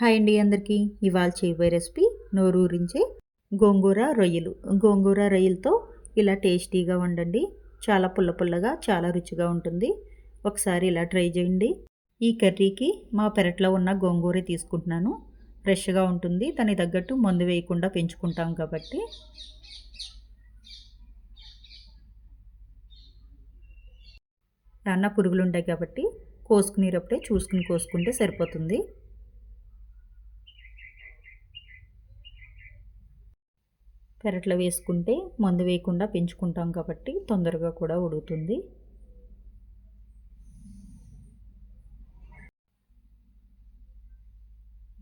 Hi అండి అందరికీ. ఇవాళ చేయబోయే రెసిపీ నోరూరించే గోంగూర రొయ్యలు. గోంగూర రొయ్యలతో ఇలా టేస్టీగా వండండి. చాలా పుల్ల పుల్లగా చాలా రుచిగా ఉంటుంది. ఒకసారి ఇలా ట్రై చేయండి. ఈ కర్రీకి మా పెరట్లో ఉన్న గోంగూర తీసుకుంటున్నాను. ఫ్రెష్గా ఉంటుంది. దానికి తగ్గట్టు మందు వేయకుండా పెంచుకుంటాం కాబట్టి. అన్న పురుగులు ఉంటాయి కాబట్టి కోసుకునేటప్పుడే చూసుకుని కోసుకుంటే సరిపోతుంది. పెరట్లో వేసుకుంటే మందు వేయకుండా పెంచుకుంటాం కాబట్టి తొందరగా కూడా ఉడుగుతుంది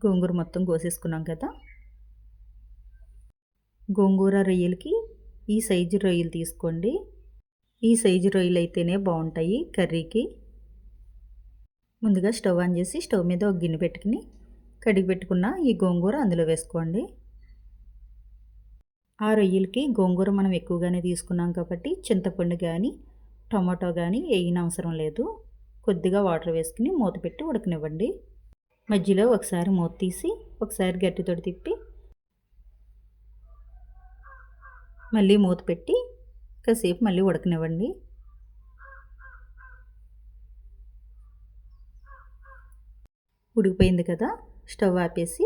గోంగూర మొత్తం కోసేసుకున్నాం కదా. గోంగూర రొయ్యలకి ఈ సైజు రొయ్యలు తీసుకోండి. ఈ సైజు రొయ్యలు అయితేనే బాగుంటాయి కర్రీకి. ముందుగా స్టవ్ ఆన్ చేసి స్టవ్ మీద ఒక గిన్నె పెట్టుకుని కడిగి పెట్టుకున్న ఈ గోంగూర అందులో వేసుకోండి. ఆ రొయ్యలకి గోంగూర మనం ఎక్కువగానే తీసుకున్నాం కాబట్టి చింతపండు కానీ టమాటో కానీ వేయని అవసరం లేదు. కొద్దిగా వాటర్ వేసుకుని మూత పెట్టి ఉడకనివ్వండి. మధ్యలో ఒకసారి మూత తీసి ఒకసారి గట్టితో తిప్పి మళ్ళీ మూత పెట్టి కాసేపు మళ్ళీ ఉడకనివ్వండి. ఉడికిపోయింది కదా స్టవ్ ఆపేసి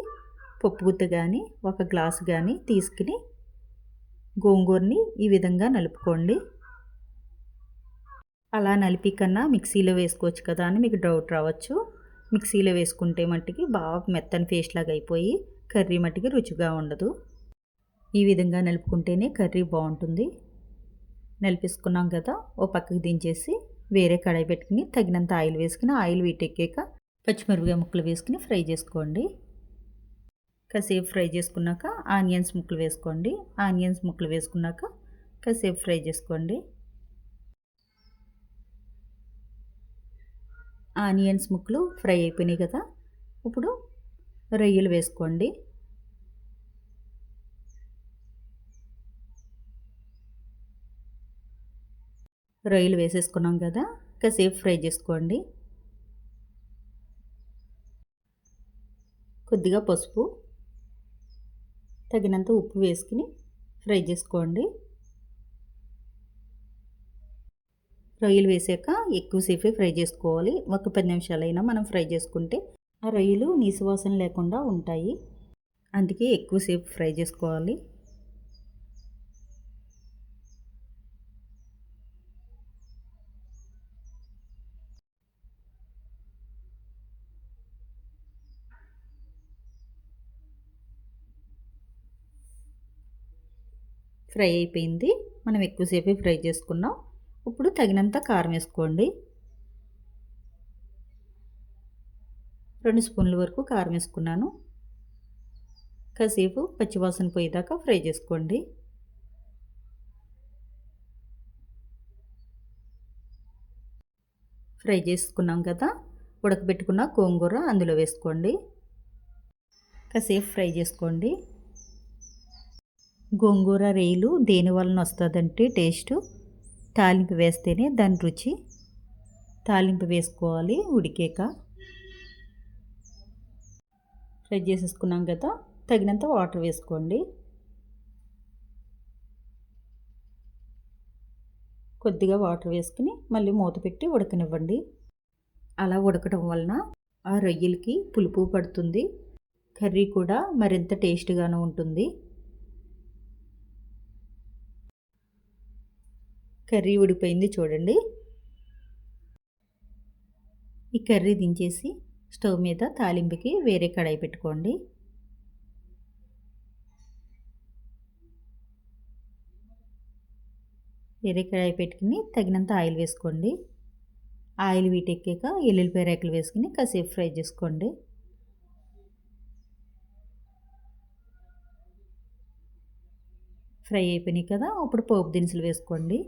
పప్పు గుత్త కానీ ఒక గ్లాస్ కానీ తీసుకుని గోంగూరని ఈ విధంగా నలుపుకోండి. అలా నలిపి కన్నా మిక్సీలో వేసుకోవచ్చు కదా అని మీకు డౌట్ రావచ్చు. మిక్సీలో వేసుకుంటే మట్టికి బాగా మెత్తని పేస్ట్ లాగా అయిపోయి కర్రీ మట్టికి రుచిగా ఉండదు. ఈ విధంగా నలుపుకుంటేనే కర్రీ బాగుంటుంది. నలిపేసుకున్నాం కదా ఓ పక్కకు దించేసి వేరే కడాయి పెట్టుకుని తగినంత ఆయిల్ వేసుకుని ఆయిల్ వీటెక్కాక పచ్చిమిరపకాయ ముక్కలు వేసుకుని ఫ్రై చేసుకోండి. కాసేపు ఫ్రై చేసుకున్నాక ఆనియన్స్ ముక్కలు వేసుకోండి. ఆనియన్స్ ముక్కలు వేసుకున్నాక కాసేపు ఫ్రై చేసుకోండి. ఆనియన్స్ ముక్కలు ఫ్రై అయిపోయినాయి కదా. ఇప్పుడు రొయ్యలు వేసుకోండి. రొయ్యలు వేసేసుకున్నాం కదా. కాసేపు ఫ్రై చేసుకోండి. కొద్దిగా పసుపు. తగినంత ఉప్పు వేసుకుని ఫ్రై చేసుకోండి. రొయ్యలు వేసాక ఎక్కువసేపే ఫ్రై చేసుకోవాలి. ఒక పది నిమిషాలైనా మనం ఫ్రై చేసుకుంటే ఆ రొయ్యలు నీసువాసన లేకుండా ఉంటాయి. అందుకే ఎక్కువసేపు ఫ్రై చేసుకోవాలి. ఫ్రై అయిపోయింది. మనం ఎక్కువసేపు ఫ్రై చేసుకున్నాం. ఇప్పుడు తగినంత కారం వేసుకోండి. రెండు స్పూన్ల వరకు కారం వేసుకున్నాను. కాసేపు పచ్చివాసన పోయేదాకా ఫ్రై చేసుకోండి. ఫ్రై చేసుకున్నాం కదా ఉడకబెట్టుకున్న గోంగూర అందులో వేసుకోండి. కాసేపు ఫ్రై చేసుకోండి. గోంగూర రేయిలు దేని వలన వస్తుందంటే టేస్ట్? తాలింపు వేస్తేనే దాని రుచి. తాలింపు వేసుకోవాలి ఉడికేక. ఫ్రై చేసేసుకున్నాం కదా తగినంత వాటర్ వేసుకోండి. కొద్దిగా వాటర్ వేసుకుని మళ్ళీ మూత పెట్టి ఉడకనివ్వండి. అలా ఉడకడం వలన ఆ రొయ్యలకి పులుపు పడుతుంది. కర్రీ కూడా మరింత టేస్ట్గాను ఉంటుంది. కర్రీ ఉడిపోయింది చూడండి. ఈ కర్రీ దించేసి స్టవ్ మీద తాలింపుకి వేరే కడాయి పెట్టుకోండి. వేరే కడాయి పెట్టుకుని తగినంత ఆయిల్ వేసుకోండి. ఆయిల్ వీటెక్కాక ఎల్లుల్లిపాయ రేకలు వేసుకుని కాసేపు ఫ్రై చేసుకోండి. ఫ్రై అయిపోయినాయి కదా ఇప్పుడు పోపు దినుసులు వేసుకోండి.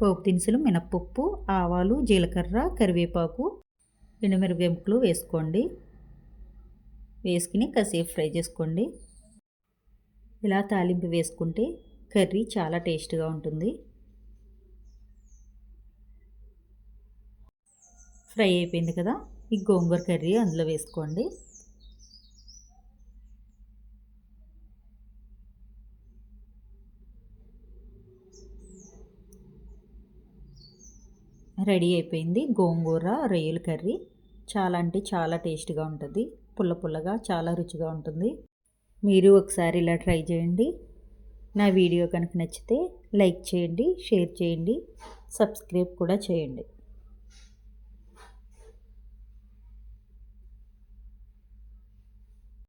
పోపు దినుసులు మినప్పప్పు ఆవాలు జీలకర్ర కరివేపాకు ఎండుమిరపకాయ ముక్కలు వేసుకోండి. వేసుకుని కాసేపు ఫ్రై చేసుకోండి. ఇలా తాలింపు వేసుకుంటే కర్రీ చాలా టేస్ట్గా ఉంటుంది. ఫ్రై అయిపోయింది కదా ఈ గోంగూర కర్రీ అందులో వేసుకోండి. రెడీ అయిపోయింది. గోంగూర రొయ్యల కర్రీ. చాలా అంటే చాలా టేస్ట్గా ఉంటుంది. పుల్ల పుల్లగా చాలా రుచిగా ఉంటుంది. మీరు ఒకసారి ఇలా ట్రై చేయండి. నా వీడియో కనుక నచ్చితే లైక్ చేయండి షేర్ చేయండి సబ్స్క్రైబ్ కూడా చేయండి.